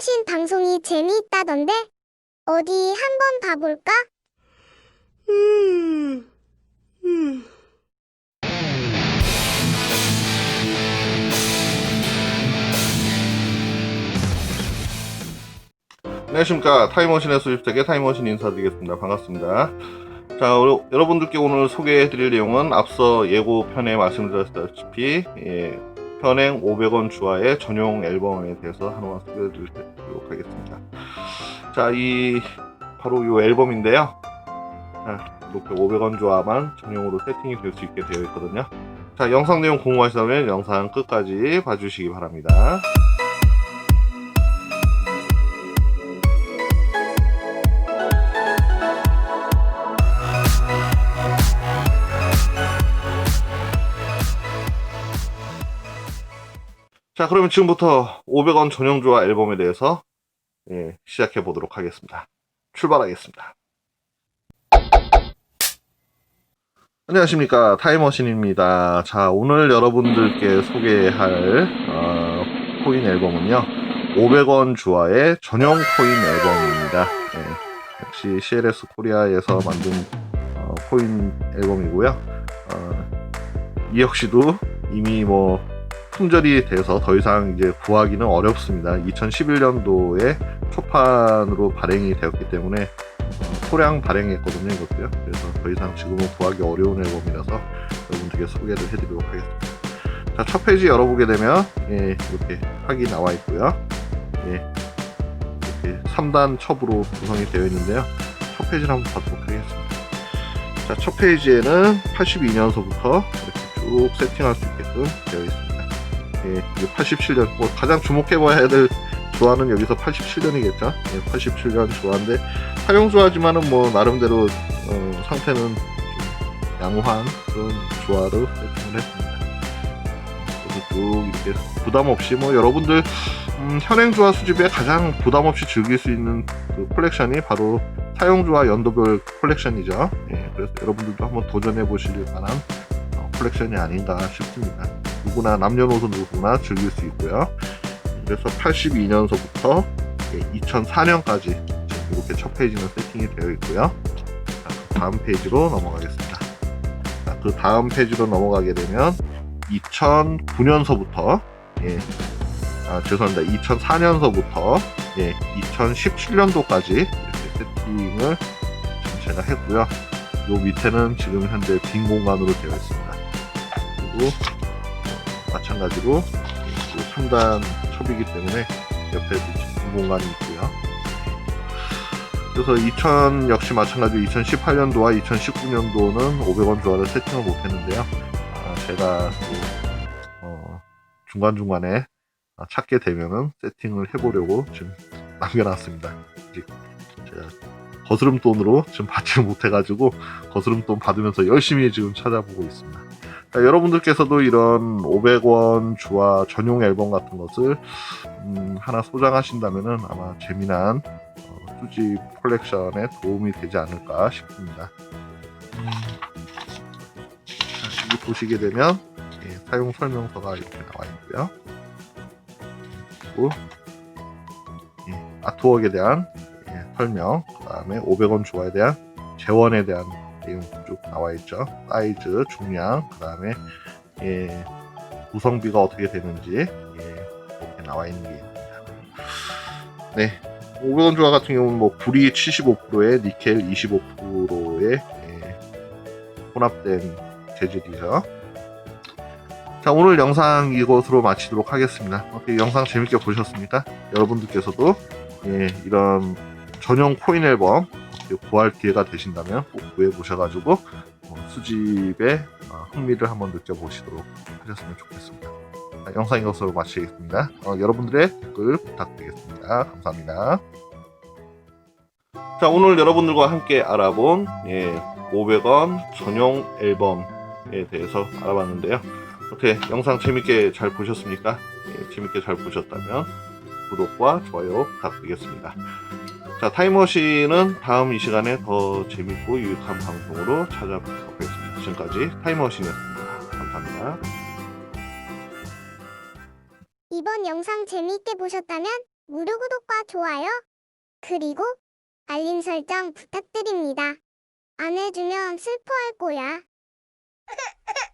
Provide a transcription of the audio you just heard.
타임머신 방송이 재미있다던데? 어디 한번 봐볼까? 안녕하십니까 타임머신의 수집택의 타임머신 인사드리겠습니다 반갑습니다 자 어, 여러분들께 오늘 소개해드릴 내용은 앞서 예고편에 말씀드렸다시피 예, 현행 500원 주화의 전용 앨범에 대해서 하나만 소개해드리도록 하겠습니다. 자 이 바로 이 앨범인데요. 자, 이렇게 500원 주화만 전용으로 세팅이 될 수 있게 되어 있거든요. 자 영상 내용 궁금하시다면 영상 끝까지 봐주시기 바랍니다 자, 그러면 지금부터 500원 전용주화 앨범에 대해서 예, 시작해 보도록 하겠습니다. 출발하겠습니다. 안녕하십니까 타임머신입니다. 자 오늘 여러분들께 소개할 어, 코인 앨범은요 500원 주화의 전용 코인 앨범입니다. 예, 역시 CLS 코리아에서 만든 어, 코인 앨범이고요. 어, 이 역시도 이미 뭐 품절이 돼서 더 이상 이제 구하기는 어렵습니다. 2011년도에 초판으로 발행이 되었기 때문에 어, 소량 발행했거든요, 이것도요. 그래서 더 이상 지금은 구하기 어려운 앨범이라서 여러분들께 소개를 해드리도록 하겠습니다. 자, 첫 페이지 열어보게 되면 예, 이렇게 학이 나와 있고요. 예, 이렇게 3단 첩으로 구성이 되어 있는데요. 첫 페이지를 한번 봐도록 하겠습니다. 자, 첫 페이지에는 82년서부터 이렇게 쭉 세팅할 수 있게끔 되어 있습니다. 예, 이게 87년, 뭐 가장 주목해봐야 될 조화는 여기서 87년이겠죠. 예, 87년 조화인데 사용 조화지만은 뭐 나름대로 어, 상태는 좀 양호한 그런 조화를 세팅을 했습니다. 쭉 이렇게 부담 없이 뭐 여러분들 음, 현행 조화 수집에 가장 부담 없이 즐길 수 있는 그 콜렉션이 바로 사용 조화 연도별 콜렉션이죠. 예, 그래서 여러분들도 한번 도전해 보실 만한 어, 콜렉션이 아닌가 싶습니다. 누구나 남녀노소 누구나 즐길 수 있고요. 그래서 82년서부터 2004년까지 이렇게 첫 페이지는 세팅이 되어 있고요. 자, 그 다음 페이지로 넘어가겠습니다. 자, 그 다음 페이지로 넘어가게 되면 2009년서부터 예, 아, 죄송합니다. 2004년서부터 예, 2017년도까지 이렇게 세팅을 제가 했고요. 요 밑에는 지금 현재 빈 공간으로 되어 있습니다. 그리고 어, 마찬가지로 예, 3단 첩이기 때문에 옆에도 빈 공간이 있고요. 그래서 2000 역시 마찬가지로 2018년도와 2019년도는 500원 조화를 세팅을 못했는데요. 아, 제가 또 어, 중간중간에 아, 찾게 되면은 세팅을 해보려고 지금 남겨놨습니다. 제가 거스름 돈으로 지금 받지를 못해가지고 거스름 돈 받으면서 열심히 지금 찾아보고 있습니다. 자, 여러분들께서도 이런 500원 주화 전용 앨범 같은 것을 음, 하나 소장하신다면은 아마 재미난 어, 수집 컬렉션에 도움이 되지 않을까 싶습니다. 음, 자, 여기 보시게 되면 예, 사용 설명서가 이렇게 나와 있고요. 그리고 예, 아트웍에 대한 예, 설명, 그 다음에 500원 주화에 대한 재원에 대한 내용 쭉 나와 있죠. 사이즈, 중량, 그 다음에 예, 구성비가 어떻게 되는지 예, 이렇게 나와 있는 게 있습니다. 네, 500원 조화 같은 경우는 뭐 구리 75%에 니켈 25%의 예, 혼합된 재질이죠. 자 오늘 영상 이것으로 마치도록 하겠습니다. 어떻게 영상 재밌게 보셨습니까? 여러분들께서도 예, 이런 전용 코인 앨범 구할 기회가 되신다면 꼭 구해 보셔가지고 어, 수집에 어, 흥미를 한번 느껴보시도록 하셨으면 좋겠습니다. 자, 영상 이것으로 마치겠습니다. 어, 여러분들의 댓글 부탁드리겠습니다. 감사합니다. 자 오늘 여러분들과 함께 알아본 예, 500원 전용 앨범에 대해서 알아봤는데요. 어떻게 영상 재밌게 잘 보셨습니까? 예, 재밌게 잘 보셨다면 구독과 좋아요 부탁드리겠습니다. 자, 타임머신은 다음 이 시간에 더 재밌고 유익한 방송으로 찾아뵙도록 하겠습니다. 지금까지 타임머신이었습니다. 감사합니다. 이번 영상 재미있게 보셨다면 무료 구독과 좋아요, 그리고 알림 설정 부탁드립니다. 안 해주면 슬퍼할 거야.